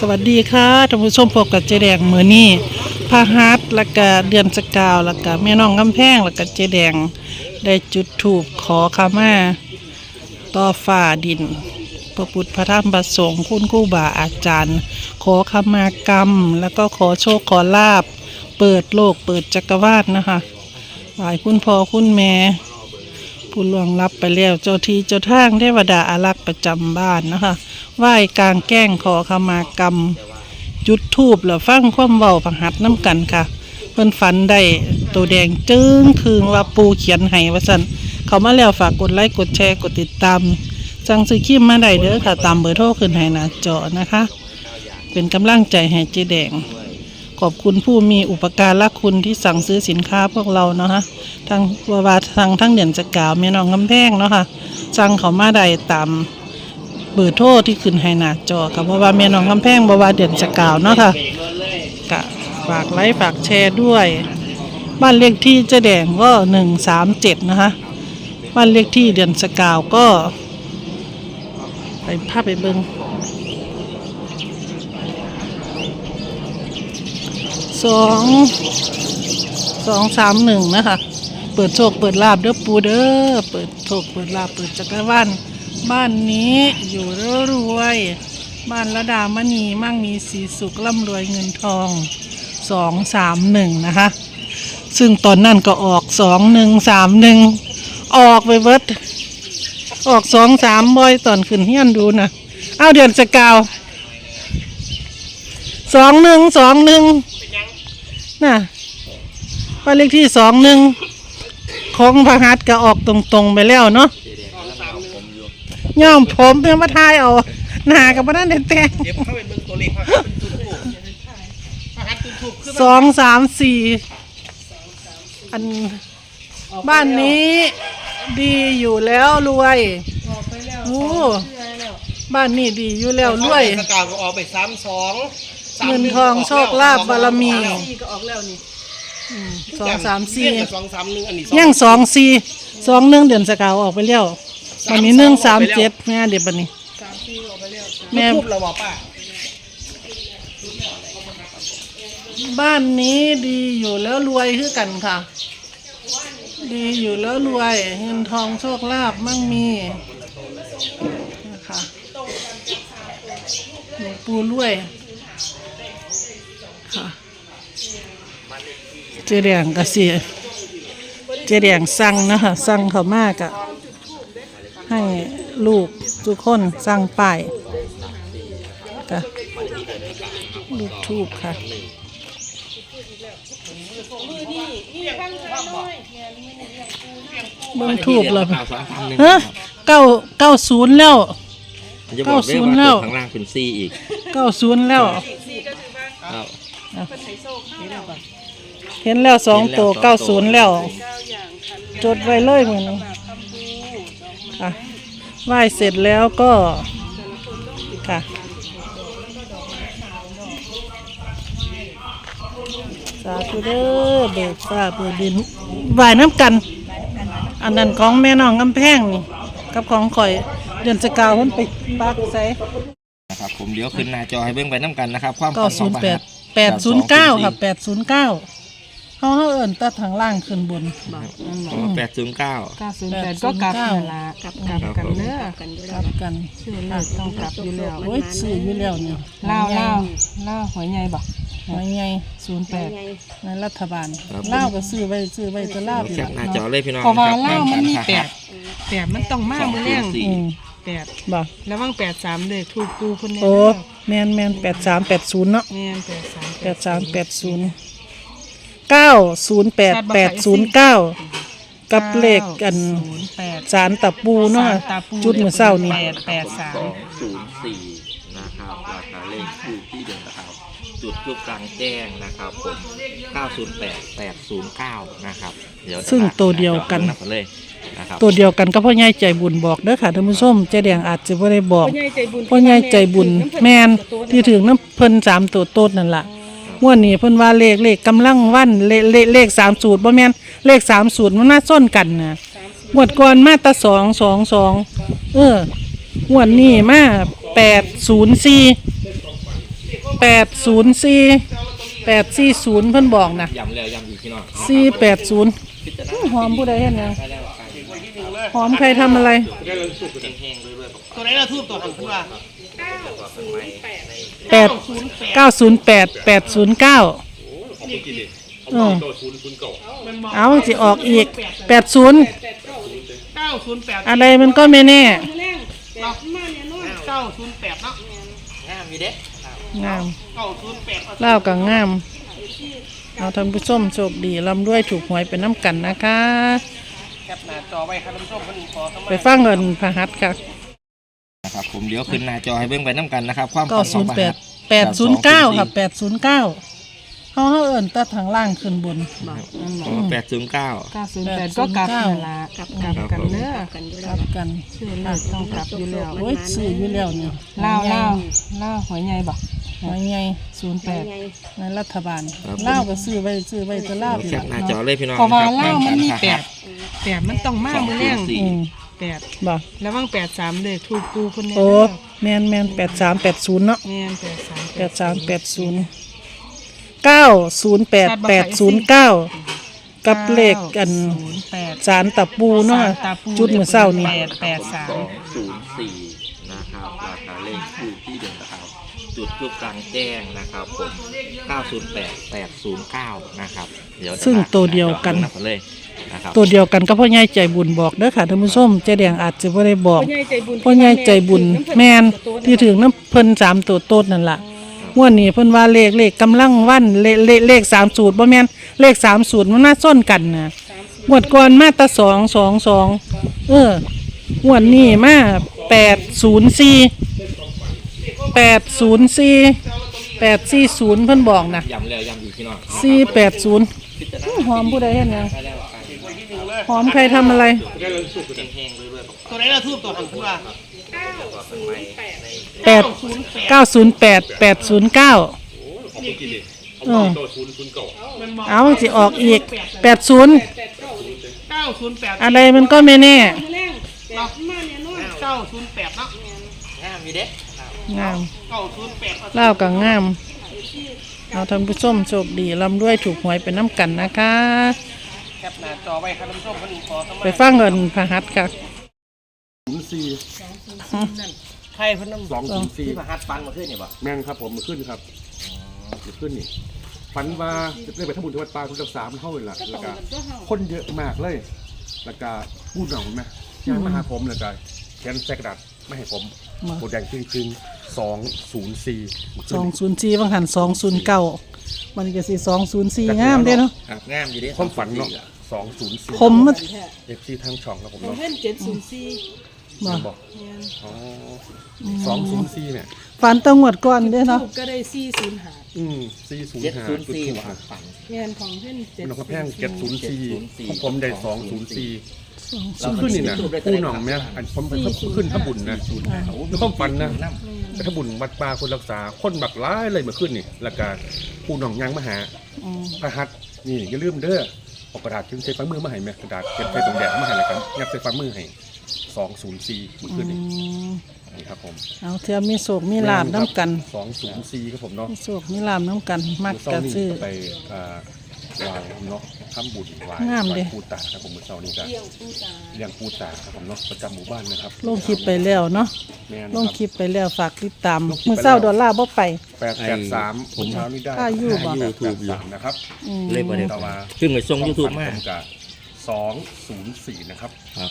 สวัสดีค่ะท่านผู้ชมพบกับเจแดงมือนี้พาฮัทแล้วก็เดือนสกาวแล้วก็แม่น้องกำแพงแล้วก็เจแดงได้จุดถูกขอขมาต่อฝ่าดินพระพุทธพระธรรมประสงค์คุณครูบาอาจารย์ ขอขมากรรม แล้วก็ขอโชคขอลาบ เปิดโลกเปิดจักรวาลนะคะไหวคุณพ่อคุณแม่ผู้ล่วงลับไปแล้วเจ้าที่เจ้าทางเทวดาอารักษ์ประจำบ้านนะคะ ไหว้กลางแกล้งขอขมากรรม จุดทูบแล้วฟังความเบาพังหัดน้ำกันค่ะ เพิ่นฝันได้ตัวแดงจึ้งคืงว่าปูเขียนให้ว่าซั่นเขามาแล้วฝากกดไลค์กดแชร์กดติดตามสั่งซื้อครีมมาได้เด้อค่ะ ตามเบอร์โทรขึ้นให้หน้าจอนะคะ เป็นกำลังใจให้เจ๊แดง ขอบคุณผู้มีอุปการะคุณที่สั่งซื้อสินค้าพวกเราเนาะคะทางวาวาทางทั้งเด่นสกาวแม่น้องกำแพงเนาะค่ะสั่งเขามาได้ตาม เบอร์โทรที่ขึ้นให้หน้าจอค่ะเพราะว่าแม่น้องกำแพงบาวาเด่นสกาวเนาะค่ะกะฝากไลค์ฝากแชร์ด้วย บ้านเลขที่เจ๊แดงก็หนึ่งสามเจ็ดนะคะบ้านเลขที่เด่นสกาวก็ ไปภาพไปเบิงสองสองสามหนึ่งนะคะ เปิดโชคเปิดลาบเด้อปูเด้อเปิดโชคเปิดลาบเปิดจักรวาล บ้านนี้อยู่แล้วรวย บ้านระดามณีมั่งมีสีสุขร่ำรวยเงินทองสองสามหนึ่งนะคะ ซึ่งตอนนั้นก็ออกสองหนึ่งสามหนึ่งออกไปเบิดออกสองสามบ่อยตอนขึ้นเฮียนดูนะเอาเดือนสกาวสองหนึ่งสองหนึ่งน่ะบ้านเลขที่สองหนึ่งของพระหัตก็ออกตรงๆไปแล้วเนาะ ย่อมผมเพื่อมาทายเอาหน้ากับบ้านเด็ดแต่งเดี๋ยวเข้าไปเบิ่งตัวเลขว่าเป็นจุดทูบพระหัตถ์จุดทูบคือสองสามสี่อันบ้านนี้ดีอยู่แล้วรวยโอ้บ้านนี้ดีอยู่แล้วรวยสกาวก็ออกไปสามสองเงินทองโชคลาภบารมีก็ออกแล้วนี่สองสามสี่เรียกกับสองสามหนึ่งอันนี้ยังสองสี่สองหนึ่งเดือนสกาวออกไปแล้ว วันนี้หนึ่งสามเจ็ดแม่เด็บบันนี้แม่แม่ทูบเราบอกป้าบ้านนี้ดีอยู่แล้วรวยคือกันค่ะ ดีอยู่แล้วรวยเงินทองโชคลาภมั่งมีนะคะหลวงปู่รวยค่ะเจแดงก็สิเจแดงสั่งนะคะสั่งเขามากอะ ให้ลูกทุกคนสั่งป้ายค่ะลูกทูบค่ะเบิ่งทูบแล้วฮะเก้าเก้าศูนย์แล้วจะบอกได้เก้าศูนย์ว่าแล้วข้างล่างเป็นซี่อีกเก้าศูนย์แล้วครับเห็นแล้วสองตัวเก้าศูนย์แล้ว จดไว้เลยมือนี้ ค่ะไหว้เสร็จแล้วก็ค่ะสาธุเด้อเบิกฟ้าเบิกดินไหว้น้ำกัน อันนั้นของแม่น้องกำแพงนี่กับของข่อยเดือนสกาวเพิ่นไปปักใส่นะครับผมเดี๋ยวขึ้นหน้าจอให้เบิ่งไปน้ำกันนะครับ ความเก้าศูนย์แปดแปดศูนย์เก้าค่ะแปดศูนย์เก้า เขาเขาเอิ่นตัดทางล่างขึ้นบนแปดศูนย์เก้า เก้าศูนย์แปดก็กลับนั่นละกลับกลับกันเด้อกลับกันชื่อเลขต้องกลับอยู่แล้วโอ้ยซื้ออยู่แล้วเนี่ยเล่าเล่าเล่าหวยใหญ่บ่หอยใหญ่ศูนย์แปดในรัฐบาลเล่าวก็ซื้อไว้ซื้อไว้จะเล่าวเราอยู่แคปหน้าจอเลยพี่น้องเพราะว่าครับเล่ามันมีครับแปดแปดมันต้องมากมือแรงสี่อืมแปดบ่แล้วว่างแปดสามเลยถูกกูคนนี้โอ้แมนแมนแปดสามแปดศูนย์เนาะแม่นแปดสามแปดสามแปดศูนย์ เก้าศูนย์แปดแปดศูนย์เก้ากับเลขกันศูนย์แปดสารตะปูเนาะตาปูจุดมือเศร้านี่ แปดแปดสามศูนย์สี่นะครับ ราคาเลขทูบที่เดินนะครับ จุดทูบกลางแจ้งนะครับผมเก้าศูนย์แปดแปดศูนย์เก้านะครับ เดี๋ยวจะซึ่งตัวเดียวกันนับเลยนะครับ ตัวเดียวกันก็พ่อใหญ่ใจบุญบอกเด้อค่ะท่านผู้ชมเจ๊แดงอาจจะไม่ได้บอก พ่อใหญ่ใจบุญพ่อใหญ่ใจบุญแมนที่ถึงน้ำเพิ่นสามตัวโตดนั่นล่ะ งวดนี้เพิ่นว่าเลขเลขกำลังวันเลขเลขเลขสามสูตรบ่แม่นเลขสามสูตรมันน่าส้นกันนะงวดก่อนมาแตาสองสองสองเอองวดนี้มาแปดศูนย์สี่แปดศูนย์สี่แปดสี่ศูนย์เพิ่นบอกนะย้ำแล้วย้ำอีกพี่น้องสี่แปดศูนย์พิจารณาหอมผู้ใดเห็นยังได้แล้วไปหอมใครทำอะไรแห้งๆด้วยๆตัวไหนเราทูบตัวหันขึ้นมา แปดเก้าศูนย์แปดแปดศูนย์เก้าเออเอาสิออกอีกแปดศูนย์เก้าศูนย์แปดอะไรมันก็ไม่แน่เก้าศูนย์แปดเนาะงามอยู่เด้งามเก้าศูนย์แปดเล่าวกับงามเอาท่านผู้ชมโชคดีลำด้วยถูกหวยเป็นน้ำกันนะคะแคปหน้าจอไว้ครับท่านผู้ชมคนขอสมัไปฟังเงินพระหัสค่ะนะ ครับผมเดี๋ยวขึ้นหน้าจอให้เบิ่งไปน้ำกันนะครับ ความเก้าศูนย์แปดแปดศูนย์เก้าค่ะแปดศูนย์เก้าเขาเขาเอินตัดทางล่างขึ้นบนแปดศูนย์เก้า เก้าศูนย์แปดก็กลับนั่นละกลับกลับกันเด้อรับกันชื่อเลขต้องกลับอยู่แล้วโอ้ยซื้ออยู่แล้วนี่เล่าเล่าเล่าหวยใหญ่บ่หวยไงศูนย์แปดในรัฐบาลเล่าวก็ซื้อไว้ซื้อไว้จะเล่าวแคปหน้าจอเลยพี่น้องเพราะว่าครับเล่ามันมีครับแปดแปดมันต้องมากมือแรงอืม แปดบอกแล้วว่างแปดสามเลยถูกปูคนนี้โอ้แมนแมนแปดสามแปดศูนย์เนาะแม่นแปดสามแปดสามแปดศูนย์เก้าศูนย์แปดแปดศูนย์เก้ากับเลขกันศูนย์แปดสารตะปูเนาะตาปูจุดมือเศร้านี่แปดแปดสาสมองศูนย์สี่นะครับราคาเลขคู่ที่เดิมนะครับจุดทูปกลางแจ้งนะครับผม908 809 นะครับ เดี๋ยวจะซึ่งตัวเดียวกันนับเลย นะครับตัวเดียวกันก็พ่อใหญ่ใจบุญบอกเด้อค่ะท่านผู้ชมเจ๊แดงอาจจะไม่ได้บอกพ่อใหญ่ใจบุญพ่อใหญ่ใจบุญแมนที่ถึงน้ำเพิ่นสามตัวโต๊ดนั่นล่ะงวดนี้เพิ่นว่าเลขเลขกำลังวันเลขเลขเลขสามสูตรบ่แม่นเลขสามสูตรมันน่าส้นกันนะงวดก่อนมาแตะสองสองสองเอองวดนี้มาแปดศูนย์สี่แปดศูนย์สี่แปดสี่ศูนย์เพิ่นบอกนะย้ำแล้วย้ำอีกพี่น้องสี่แปดศูนย์หอมผู้ใดเห็นยัง ได้แล้วไปหอมใครทำอะไรแห้งๆด้วยๆตัวไหนเราทูบตัวหันขึ้นมาแปดเก้าศูนย์แปดแปดศูนย์เก้าเออเอาสิออกอีกแปดศูนย์เก้าศูนย์แปดอะไรมันก็ไม่แน่เก้าศูนย์แปดเนาะงามอยู่เด้งามเก้าศูนย์แปดเล่าวกับงาม เอาท่านผู้ชมโชคดีลำด้วยถูกหวยเป็นน้ำกันนะคะแค ปหน้าจอไว้ครับท่านผู้ชมคนขอสมัไปฟังเงินพระหัสค่ะศูนย์สี่ใครเพิ่นน้ำสองศูนย์สี่ที่มาฮัดฟันมาขึ้นนี่บ่แม่นครับผมมาขึ้นครับมาขึ้นนี่ฝันว่าได้ไปทำบุญที่วัดป่าคุณรักษามันเข้าเลยล่ะแล้วก็คนเยอะมากเลย แล้วก็พูดหน่อยไหมยางมาหาผมแล้วก็เขียนใส่กระดาษไม่ให้ผมมาโบแดงครึ่งครึ่งสองศูนย์สี่สองศูนย์สี่บางหันสองศูนย์เก้ามันก็สิสองศูนย์สี่งามเด้เนาะ ครับงามอยู่เด้ความฝันเนาะ สองศูนย์สี่ผมมันเอฟซีทางช่องครับผมเนาะเล่นเจ็ดศูนย์สี่บ่ บอกอ๋อสองศูนย์สี่เนี่ย ฝันตังหวดก่อนเด้เนาะถูกก็ได้สี่ศูนย์หาอืมสี่ศูนเจ็ดย์ห้าศูนย์จุดสี่ถูกบ่คครัรับบฝันเงินของเพื่อนเจ็ดน้องกระแพงเจ็ดศูนย์สี่704 ของผมได้สองศูนย์สี่เราขึ้นนี่นะผู้หน่องเนี่ยอันผมเป็นขึ้นถ้าบุญนะ แล้วก็ฝันนะแต่ถ้าบุญวัดป่าคนรักษาคนบักร้ายเลยมาขึ้นนี่แล้วก็ผู้หน่องยังมาหาอืม พระหัตถ์นี่อย่าลืมเด้อ เอากระดาษถึงใส่ฝ่ามือมาให้แม่กระดาษเก็บใส่ตรงแดดมาให้แล้วกันยัดใส่ฝ่ามือให้สองศูนย์สี่มือขึ้นนี่อืมนี่ครับผมเอาเทียมมีโศกมีลาบน้ำกันสองศูนย์สี่ครับผมเนาะมีโศกมีลาบน้ำกันมักเมื่อเช้ากะนี่ซื้อก็ไปอ่าไหว้เนาะ ทำบุญไหว้งามไหเด้ว้ปูตาครับผมเมื่อเช้านี้ก็เลี้ยงปูตาครับผมเนาะประจำหมู่บ้านนะครับลงคลิปไปแล้วเนาะแม่นลงครับคลิปไปแล้วฝากติดตามลงคลิปไปแล้วเมื่อเช้าดอลลาร์บ่ไป แปดแปดสามผมเช้านี้ได้ถ้าอยู่บ่ แปดแปดสามนะครับอืมเลยประเด็นแต่ว่าขึ้นไปส่งยูทูบมาผมกับสองศูนย์สี่นะครับ ครับ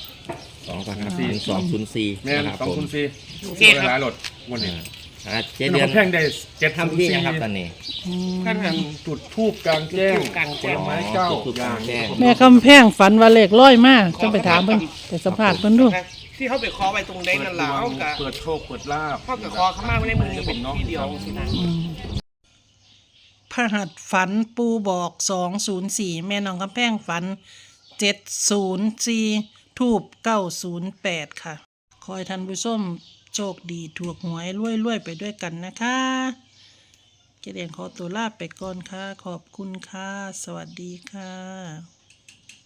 สองพันสี่สองศูนย์สี่แม่นนะครับสองผมศูนย์สี่โอเคครับ หลายรถวันนี้ อ่าเจ๊เป็นเดือนของแพงได้เจ็ดทำที่ยังครับตอนนี้อืมท่านทำจุดทูบกลางแจ้งจุดธูปกลางแจ้งผลไม้เก้าจุดธูปกลางแจ้งแม่คำแพงฝันว่าเลขร้อยมากต้องไปถามเพิ่นไปสัมภาษณ์เพิ่นดูที่เขาไปขอไว้ตรงเด้งนั่นล่ะเขากะเปิดโชคเปิดลาบเขากะขอเขามาไม่ได้มือนี้เป็นที่เดียวสินะพระหัสฝันปูบอกสองศูนย์สี่แม่น้องคำแพงฝันเจ็ดศูนย์สี่ทูบเก้าศูนย์แปดค่ะ คอยท่านผู้ชม โชคดีถูกหวยรวยๆไปด้วยกันนะคะเจเดนขอตัวลาไปก่อนค่ะ ขอบคุณค่ะ สวัสดีค่ะ